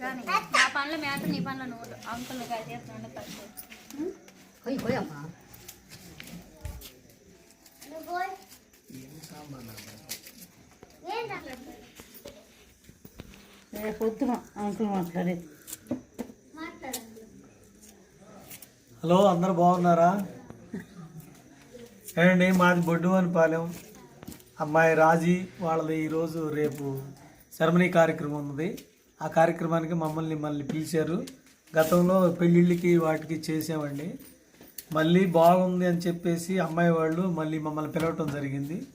కానీ నా పనులు మేత నీ పనులు నువ్వు అంకుల్ కలిసి చేస్తున్నాడు తక్కువ పోయి పోయమ్మా పొద్దున అంకుల్ మాట్లాడేది. హలో అందరు బాగున్నారా? ఏమండి మాది బొడ్డువని పాలెం అమ్మాయి రాజీ వాళ్ళది ఈరోజు రేపు సెరమనీ కార్యక్రమం ఉంది ఆ కార్యక్రమానికి మమ్మల్ని మళ్ళీ పిలిచారు. గతంలో పెళ్ళిళ్ళకి వాటికి చేసామండి మళ్ళీ బాగుంది అని చెప్పేసి అమ్మాయి వాళ్ళు మళ్ళీ మమ్మల్ని పిలవటం జరిగింది.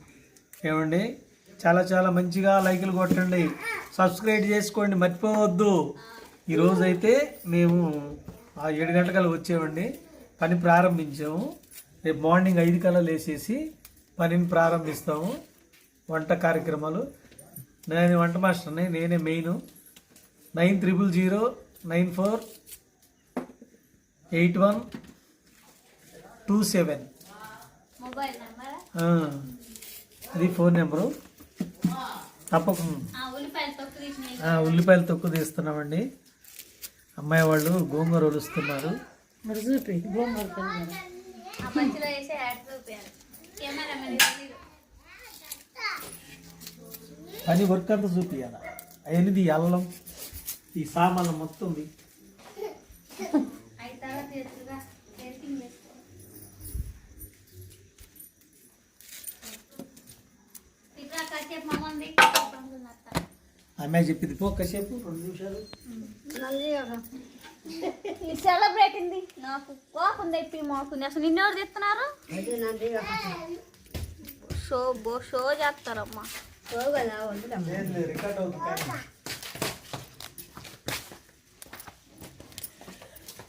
ఏమండి? చాలా చాలా మంచిగా లైకులు కొట్టండి. సబ్స్క్రైబ్ చేసుకోండి. మర్చిపోవద్దు. ఈరోజు అయితే మేము ఆ ఏడు గంటలకల్లా వచ్చామండి. పని ప్రారంభించాము. రేపు మార్నింగ్ ఐదు కల్లా లేచేసి పనిని ప్రారంభిస్తాము. వంట కార్యక్రమాలు. నేను వంట మాస్టర్ని నేనే main. Nine triple zero nine four eight one two seven. Mobile number? అది ఫోన్ నెంబరు. తప్పకుండా. ఆ ఉల్లిపాయలు తొక్కు తీసిన ఆ, ఉల్లిపాయలు తొక్కు తీస్తున్నామండి. అమ్మాయి వాళ్ళు గోంగూర ఒలుస్తున్నారు. పని వర్క్ అంతా చూపియాల? అవన్నీ అల్లం. ఈ సామాన్లు మొత్తం అమ్మాయి చెప్పింది పో కాసేపు. రెండు నిమిషాలు. సెలబ్రేట్ ఉంది. నాకు కోపం తెప్పి మాకు. అసలు నిన్నెవరు తెస్తున్నారు? షో బో షో చేస్తారమ్మా. రికార్డ్ అవుతుంది.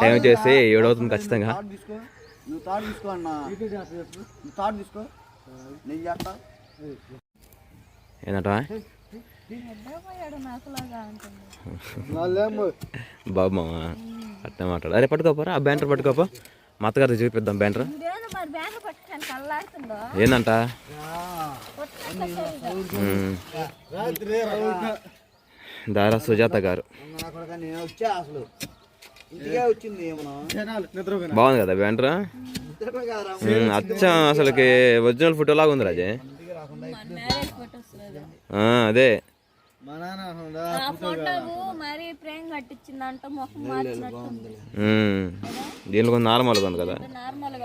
టైం వచ్చేసి ఏడవుతుంది ఖచ్చితంగా. నువ్వు తాడు తీసుకో అన్న. నువ్వు తాడు తీసుకో. నేను చేస్తా. ఏంటంట? వాళ్ళేమో బాబు మామ అట్లా మాట్లాడు. అరే పట్టుకోపోరా ఆ బ్యాంటర్ పట్టుకోపో. మా అత్తగారికి చూపిద్దాం బ్యాంటర్ ఏందంట. దారా సుజాత గారు. బాగుంది కదా కాదురా అచ్చం అసలుకి ఒరిజినల్ ఫోటో లాగా ఉంది రాజే. అదే. దీనిలో కొంచెం నార్మల్గా ఉంది కదా. నార్మల్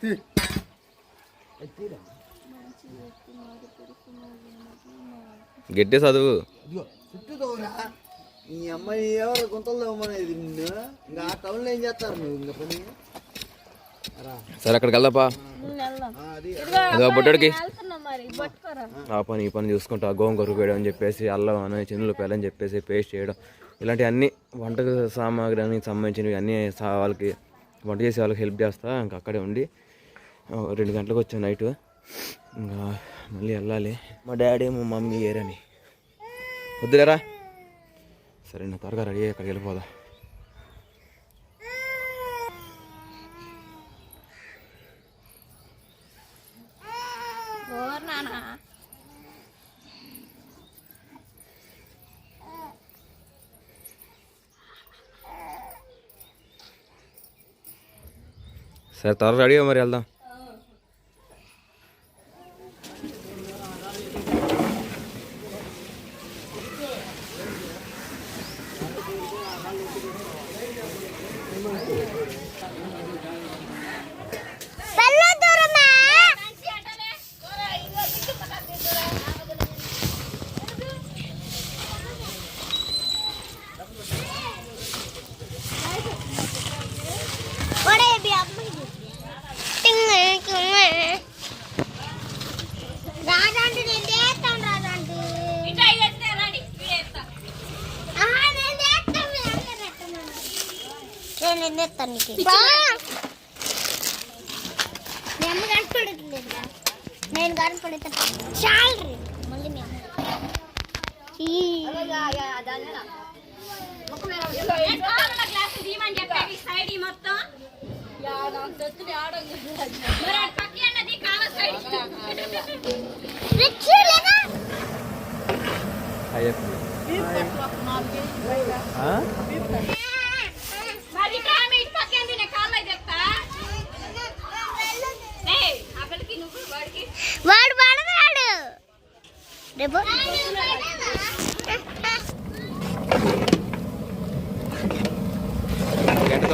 గట్టి చదువు. ఈ అమ్మాయి ఎవరు ఇంకా ఆ టౌన్లో ఏం చేస్తారు నువ్వు ఇంకా పని? సరే అక్కడికి వెళ్దాపా. వెళ్దాం. ఆ, పని ఈ పని చూసుకుంటా గోంగూర వేయడం అని చెప్పేసి అల్లం అని చిన్నులపాయలు అని చెప్పేసి పేస్ట్ చేయడం. ఇలాంటి అన్ని వంటకు సామాగ్రికి సంబంధించినవి అన్ని వాళ్ళకి వంట చేసే వాళ్ళకి హెల్ప్ చేస్తా ఇంకా అక్కడే ఉండి రెండు గంటలకు వచ్చాను నైట్. ఇంకా మళ్ళీ వెళ్ళాలి. మా డాడీ మా మమ్మీ ఏరని. వద్దులేరా సరే నా త్వరగా రెడీ అయ్యి అక్కడికి వెళ్ళిపోదా? సరే త్వరగా రెడీ మరి వెళ్దాం. తెస్తాను నీకు నేను కనపడట్లేదు నేను కనపడతా చాలు మళ్ళీ నేను ఈ.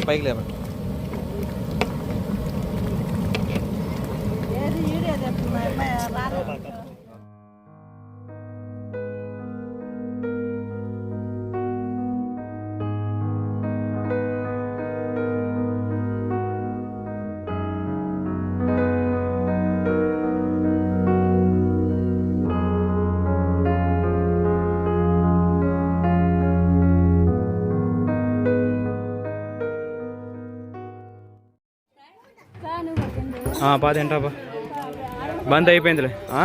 పైకి లేవండి. పాత ఏంటబ్బా బంద్ అయిపోయిందిలే. ఆ?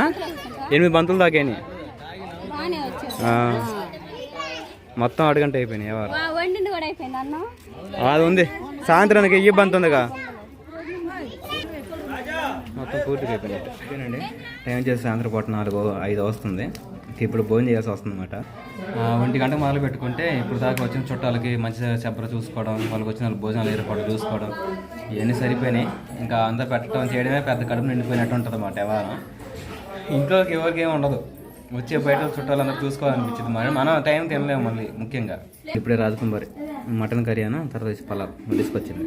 ఎనిమిది బంతులు దాకాయి మొత్తం అడుగంట అయిపోయినాయి ఎవరు వండింది కూడా అయిపోయింది అన్నం. అది ఉంది. సాయంత్రానికి ఇయ్యి బంత్ ఉందిగా. మొత్తం పూర్తిగా అయిపోయినట్టు ఓకేనండి టైం వచ్చేసి సాయంత్రం పూట నాలుగు ఐదు వస్తుంది. ఇప్పుడు భోజనం చేయాల్సి వస్తుంది అనమాట ఒంటి గంట మొదలు పెట్టుకుంటే ఇప్పుడు దాకా వచ్చిన చుట్టాలకి మంచి చెప్పర చూసుకోవడం వాళ్ళకి వచ్చిన వాళ్ళకి భోజనాలు ఏర్పాటు చూసుకోవడం ఇవన్నీ సరిపోయినాయి. ఇంకా అందరు పెట్టడం చేయడమే పెద్ద కడుపు నిండిపోయినట్టు ఉంటుంది అన్నమాట వ్యవహారం. ఇంట్లోకి ఎవరికి ఏమి ఉండదు. వచ్చే బయట చుట్టాలందరూ చూసుకోవాలనిపించింది. మరి మనం టైం తినలేము మళ్ళీ ముఖ్యంగా. ఇప్పుడే రాజకుమారి మటన్ కర్రీ అను తర్వాత పలా పలావ్. తీసుకొచ్చింది